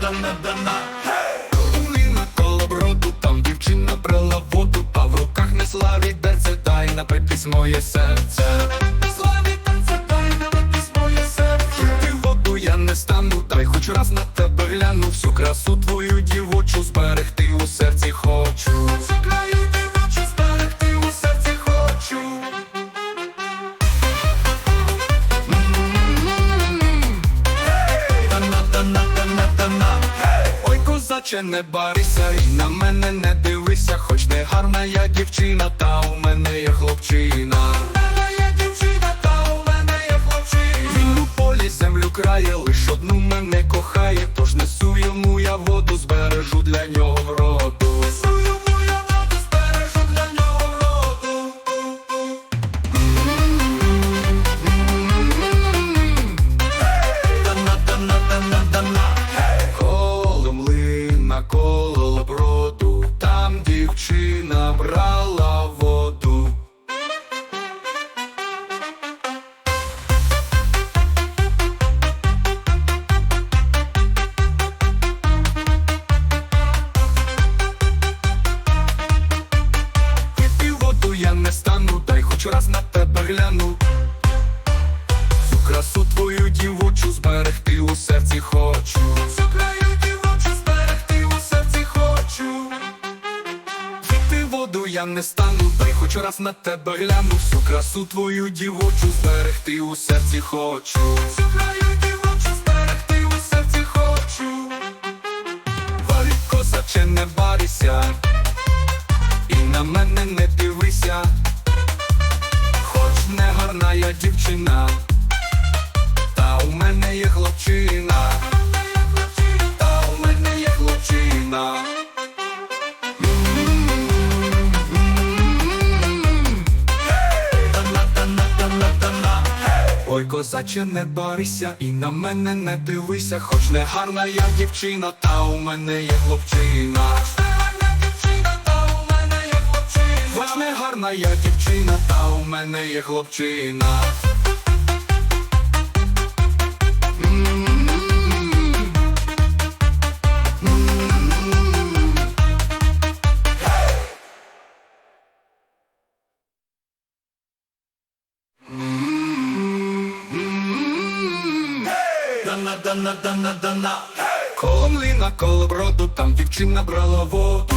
дана, дана, Коліна колоброду, там дівчина брала воду, а в руках несла відерце, дай напитись моє серце. Несла відерце, дай напитись моє серце. Пити воду я не стану, дай хоч раз на тебе гляну, всю красу твою козаче, не барися і на мене не дивися, хоч не гарна я дівчина, та у мене є хлопчина. Мене дівчина, та у мене є хлопчина. Він у полі землю крає, лиш одну мене кохає, тож несу йому я воду, коло Там дівчина брала воду я не стану, дай хоч раз на тебе гляну Воду я не стану, дай хоч раз на тебе гляну. Всю красу твою дівочу зберегти у серці хочу. Всю дівочу зберегти у серці хочу. Валік козаче, не барися, і на мене не дивися. Хоч не гарна я дівчина, та у мене є хлопчина, та у мене є хлопчина. Ой, козаче, не барися і на мене не дивися, хоч не гарна я дівчина, та у мене є хлопчина. Хоч не гарна я дівчина, та у мене є хлопчина. Дана, дана, дана, дана. Коло млина, коло броду, там дівчина брала воду